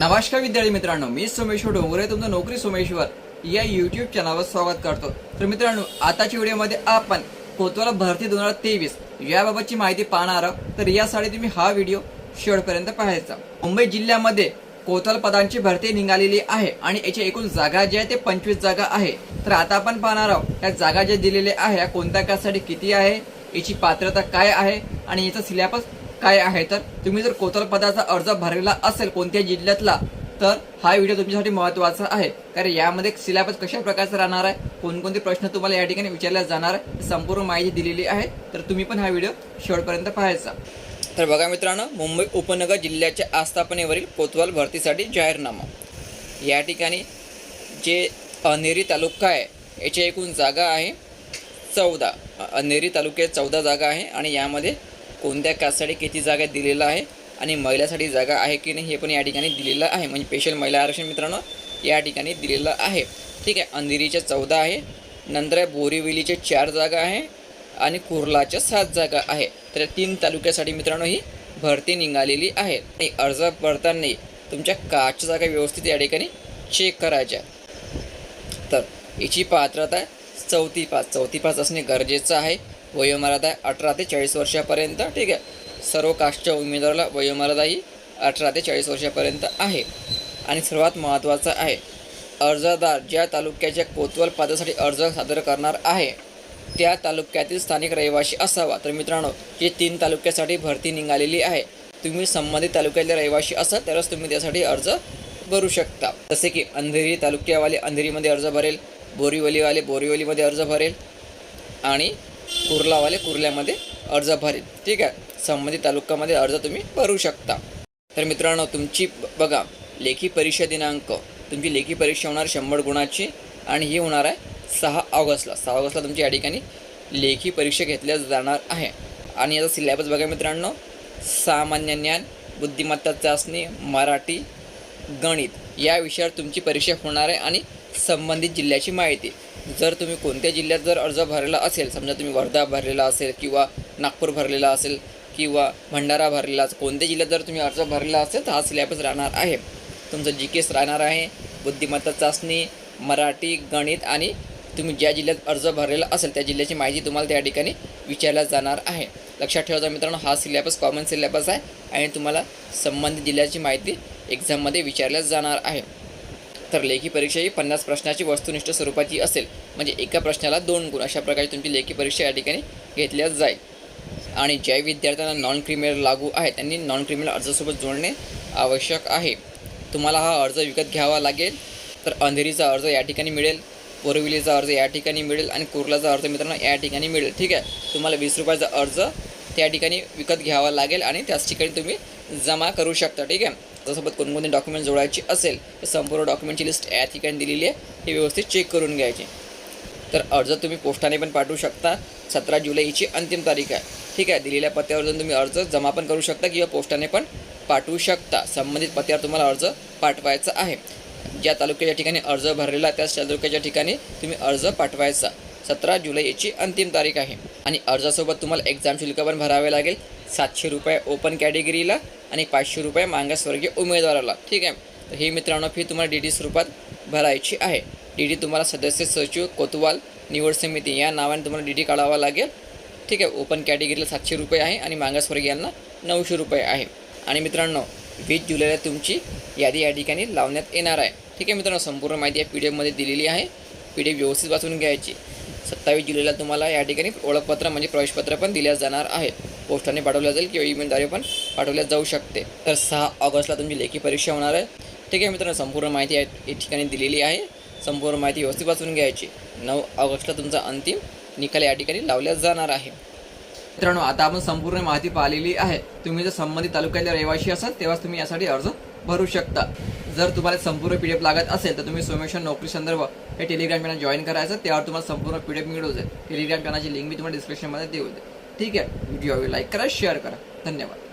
नमस्कार विद्यार्थी मित्रांनो मी सोमेश्वर डोंगरे तुमचं नोकरी सोमेश्वर या युट्यूब चॅनलवर स्वागत करतो. तर मित्रांनो आताच्या व्हिडिओमध्ये आपण कोतवाला भरती दोन हजार तेवीस याबाबतची माहिती पाहणार आहोत. तर यासाठी तुम्ही हा व्हिडिओ शेवटपर्यंत पाहायचा. मुंबई जिल्ह्यामध्ये कोतवाल पदांची भरती निघालेली आहे आणि याची एकूण जागा जी आहे ते पंचवीस जागा आहे. तर आता आपण पाहणार आहोत या जागा ज्या दिलेल्या आहे या कोणत्या कासाठी किती आहे याची पात्रता काय आहे आणि याचा सिलेबस काय आहे? तर तुम्ही जर कोतलपदाचा अर्ज भरलेला असेल कोणत्या जिल्ह्यातला तर हा व्हिडिओ तुमच्यासाठी महत्त्वाचा आहे. कारण यामध्ये सिलेबस कशा प्रकारचा राहणार आहे कोणकोणते प्रश्न तुम्हाला या ठिकाणी विचारले जाणार आहे संपूर्ण माहिती दिलेली आहे. तर तुम्ही पण हा व्हिडिओ शेवटपर्यंत पाहायचा. तर बघा मित्रांनो मुंबई उपनगर जिल्ह्याच्या आस्थापनेवरील कोतवाल भरतीसाठी जाहीरनामा. या ठिकाणी जे अनेरी तालुका आहे याची एकूण जागा आहे चौदा. अनेरी तालुक्यात चौदा जागा आहे आणि यामध्ये कोणत्या कास्टसाठी किती जागा दिलेलं आहे आणि महिलासाठी जागा आहे की नाही हे पण या ठिकाणी दिलेलं आहे. म्हणजे स्पेशल महिला आरक्षण मित्रांनो या ठिकाणी दिलेलं आहे. ठीक आहे अंधेरीच्या चौदा आहे नंतर आहे बोरिवलीचे चार जागा आहे आणि कुर्लाच्या सात जागा आहे. तर तीन तालुक्यासाठी मित्रांनो ही भरती निघालेली आहे. आणि अर्ज भरताना तुमच्या काच्या जागा व्यवस्थित या ठिकाणी चेक करायच्या. तर याची पात्रता चौथी पास चौथी पास असणे गरजेचं आहे. वयोमर्यादा आहे अठरा ते चाळीस वर्षापर्यंत ठीक आहे. सर्व कास्टच्या उमेदवाराला वयोमर्यादा ही अठरा ते चाळीस वर्षापर्यंत आहे. आणि सर्वात महत्त्वाचं आहे अर्जदार ज्या तालुक्याच्या कोतवाल पदासाठी अर्ज सादर करणार आहे त्या तालुक्यातील स्थानिक रहिवासी असावा. तर मित्रांनो जे तीन तालुक्यासाठी भरती निघालेली आहे तुम्ही संबंधित तालुक्यातले रहिवासी असाल तरच तुम्ही त्यासाठी अर्ज भरू शकता. जसे की अंधेरी तालुक्यावाले अंधेरीमध्ये अर्ज भरेल बोरिवलीवाले बोरिवलीमध्ये अर्ज भरेल आणि कुर्लावाले कुर्ल्यामध्ये अर्ज भरेल ठीक आहे? संबंधित तालुक्यामध्ये अर्ज तुम्ही भरू शकता. तर मित्रांनो तुमची बघा लेखी परीक्षा दिनांक तुमची लेखी परीक्षा होणार शंभर गुणाची आणि ही होणार आहे सहा ऑगस्टला. सहा ऑगस्टला तुमची या ठिकाणी लेखी परीक्षा घेतल्या जाणार आहे. आणि याचा सिलेबस बघा मित्रांनो. सामान्य ज्ञान बुद्धिमत्ता चाचणी मराठी गणित या विषयावर तुमची परीक्षा होणार आहे आणि संबंधित जिल्ह्याची माहिती. जर तुम्ही कोणत्या जिल्ह्यात जर अर्ज भरलेला असेल समजा तुम्ही वर्धा भरलेला असेल किंवा नागपूर भरलेला असेल किंवा भंडारा भरलेला असेल कोणत्या जिल्ह्यात जर तुम्ही अर्ज भरलेला असेल तर हा सिलेबस राहणार आहे. तुमचं जी केस राहणार आहे बुद्धिमत्ता चाचणी मराठी गणित आणि तुम्ही ज्या जिल्ह्यात अर्ज भरलेला असेल त्या जिल्ह्याची माहिती तुम्हाला त्या ठिकाणी विचारल्या जाणार आहे. लक्षात ठेवायचा मित्रांनो हा सिलेबस कॉमन सिलेबस आहे आणि तुम्हाला संबंधित जिल्ह्याची माहिती एक्झाममध्ये विचारल्या जाणार आहे. तर लेखी परीक्षा ही पन्नास प्रश्नाची वस्तुनिष्ठ स्वरूपाची असेल. म्हणजे एका प्रश्नाला दोन गुण अशा प्रकारे तुमची लेखी परीक्षा या ठिकाणी घेतल्या जाईल. आणि ज्या विद्यार्थ्यांना नॉन क्रिमिनल लागू आहे त्यांनी नॉन क्रिमिनल अर्जासोबत जोडणे आवश्यक आहे. तुम्हाला हा अर्ज विकत घ्यावा लागेल तर अंधेरीचा अर्ज या ठिकाणी मिळेल बोरिवलीचा अर्ज या ठिकाणी मिळेल आणि कुर्लाचा अर्ज मित्रांनो या ठिकाणी मिळेल. ठीक आहे? तुम्हाला वीस रुपयाचा अर्ज त्या ठिकाणी विकत घ्यावा लागेल आणि त्याच ठिकाणी तुम्ही जमा करू शकता ठीक आहे? त्यासोबत कोणकोणते डॉक्युमेंट जोडायची असेल तर संपूर्ण डॉक्युमेंटची लिस्ट या ठिकाणी दिलेली आहे. हे व्यवस्थित चेक करून घ्यायची. तर अर्ज तुम्ही पोस्टाने पण पाठवू शकता. सतरा जुलै हिची अंतिम तारीख आहे. ठीक आहे? दिलेल्या पत्त्यावर जाऊन तुम्ही अर्ज जमा पण करू शकता किंवा पोस्टाने पण पाठवू शकता. संबंधित पत्त्यावर तुम्हाला अर्ज पाठवायचा आहे. ज्या तालुक्याच्या ठिकाणी अर्ज भरलेला त्याच तालुक्याच्या ठिकाणी तुम्ही अर्ज पाठवायचा. सतरा जुलै याची अंतिम तारीख आहे. आणि अर्जासोबत तुम्हाला एक्झाम शुल्क पण भरावे लागेल. सातशे रुपये ओपन कॅटेगरीला आणि पाचशे रुपये मागासवर्गीय उमेदवाराला. ठीक आहे? तर ही मित्रांनो फी तुम्हाला डी डी स्वरूपात भरायची आहे. डी डी तुम्हाला सदस्य सचिव कोतवाल निवड समिती या नावाने तुम्हाला डी डी काढावा लागेल. ठीक आहे? ओपन कॅटेगरीला सातशे रुपये आहे आणि मागासवर्गीयांना नऊशे रुपये आहे. आणि मित्रांनो वीस जुलैला तुमची यादी या ठिकाणी लावण्यात येणार आहे. ठीक आहे मित्रांनो संपूर्ण माहिती या पी डी एफमध्ये दिलेली आहे. पी डी एफ व्यवस्थित वाचून घ्यायची. सत्तावीस जुलैला तुम्हाला या ठिकाणी ओळखपत्र म्हणजे प्रवेशपत्र पण दिल्या जाणार आहे पोस्टाने पाठवलं जाईल किंवा ईमेलद्वारे पण पाठवल्या जाऊ शकते. तर सहा ऑगस्टला तुमची लेखी परीक्षा होणार आहे. ठीक आहे मित्रांनो संपूर्ण माहिती या या ठिकाणी दिलेली आहे. संपूर्ण माहिती व्यवस्थित वाचून घ्यायची. नऊ ऑगस्टला तुमचा अंतिम निकाल या ठिकाणी लावल्या जाणार आहे. मित्रांनो आता आपण संपूर्ण माहिती पाहिलेली आहे. तुम्ही जर संबंधित तालुक्यातल्या रहिवासी असाल तेव्हाच तुम्ही यासाठी अर्ज भरू शकता. जर तुम्हाला संपूर्ण पी डी एफ लागत असेल तर तुम्ही सोमेश्वर नोकरी संदर्भ हे टेलिग्राम चॅनल जॉईन करायचं त्यावर तुम्हाला संपूर्ण पी डी एफ मिळू जाईल टेलिग्राम चॅनलची लिंक मी तुम्हाला डिस्क्रिप्शनमध्ये देऊ दे ठीक आहे? व्हिडिओ लाईक करा शेअर करा. धन्यवाद.